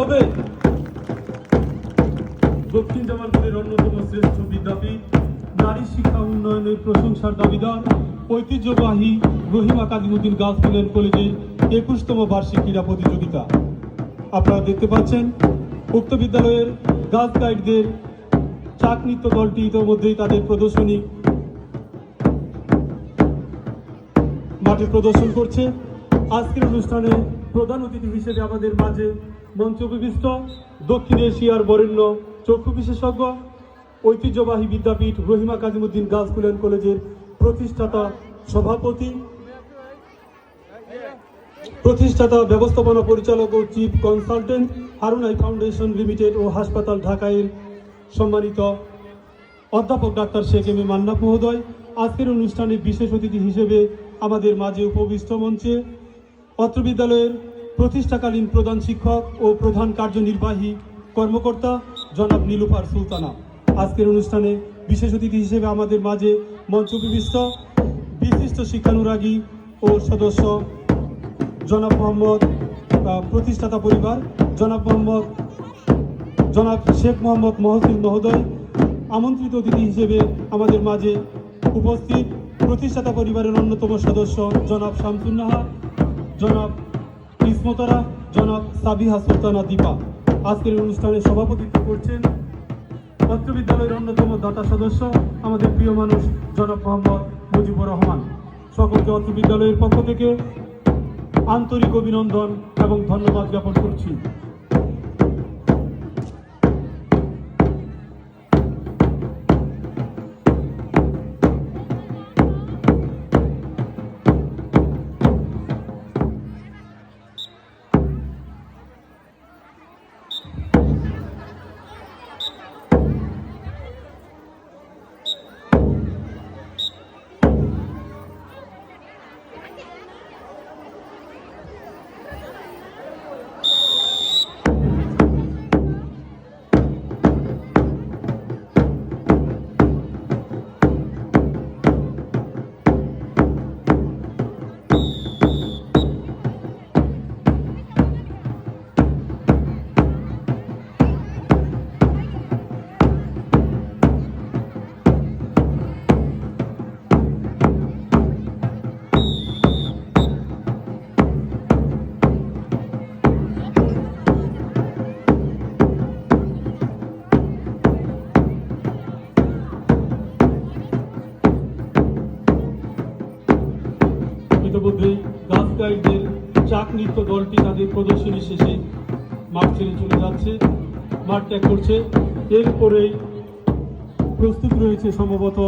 হবে। দক্ষিণ জামালপুরের অন্যতম শ্রেষ্ঠ বিদ্যাপীঠ, নারী শিক্ষা উন্নয়নের প্রশংসার দাবিদার, ঐতিহ্যবাহী রহিমা কাজিমুদ্দিন গার্লস স্কুল কলেজের একুশতম বার্ষিক ক্রীড়া প্রতিযোগিতা। আপনারা দেখতে পাচ্ছেন, উক্ত বিদ্যালয়ের গার্লস গাইডদের চাক নৃত্য দলটি ইতিমধ্যেই তাদের প্রদর্শনী মাঠে প্রদর্শন করছে। আজকের অনুষ্ঠানে প্রধান অতিথি হিসেবে আমাদের মাঝে মঞ্চ উপবিষ্ট দক্ষিণ এশিয়ার বরেণ্য চক্ষু বিশেষজ্ঞ, ঐতিহ্যবাহী বিদ্যাপীঠ রহিমা কাজিমুদ্দিন গার্লস স্কুল কলেজের প্রতিষ্ঠাতা সভাপতি, প্রতিষ্ঠাতা, ব্যবস্থাপনা পরিচালক ও chief consultant Harunai foundation limited ও হাসপাতাল ঢাকায়ের সম্মানিত অধ্যাপক doctor Sheikh M A Mannan মহোদয়। আজকের অনুষ্ঠানে বিশেষ অতিথি হিসেবে আমাদের মাঝে উপবিষ্ট মঞ্চে অত্র বিদ্যালয়ের প্রতিষ্ঠাকালীন প্রধান শিক্ষক ও প্রধান কার্যনির্বাহী কর্মকর্তা জনাব নীলুফার সুলতানা। আজকের অনুষ্ঠানে বিশেষ অতিথি হিসেবে আমাদের মাঝে মঞ্চ উপবিষ্ট বিশিষ্ট শিক্ষানুরাগী ও সদস্য জনাব মোহাম্মদ প্রতিষ্ঠাতা পরিবার, জনাব মোহাম্মদ, জনাব শেখ মোহাম্মদ মহসিন মহোদয়, আমন্ত্রিত অতিথি হিসেবে আমাদের মাঝে উপস্থিত প্রতিষ্ঠাতা পরিবারের অন্যতম সদস্য জনাব শামসুন্নাহা জনাব ইসমতারা জনাব সাবিহা সুলতানা দীপা। আজকের অনুষ্ঠানে সভাপতিত্ব করছেন পত্র বিদ্যালয়ের অন্যতম দাতা সদস্য, আমাদের প্রিয় মানুষ জনক মোহাম্মদ মুজিবুর রহমান। সকলকে অত্র বিদ্যালয়ের পক্ষ থেকে আন্তরিক অভিনন্দন এবং ধন্যবাদ জ্ঞাপন করছি। ইতিমধ্যেই গাছ গাইডদের চাক নৃত্য দলটি তাদের প্রদর্শনী শেষে মাঠ ছেড়ে চলে যাচ্ছে। মাঠ ত্যাগ করছে। এরপরেই প্রস্তুত রয়েছে সম্ভবত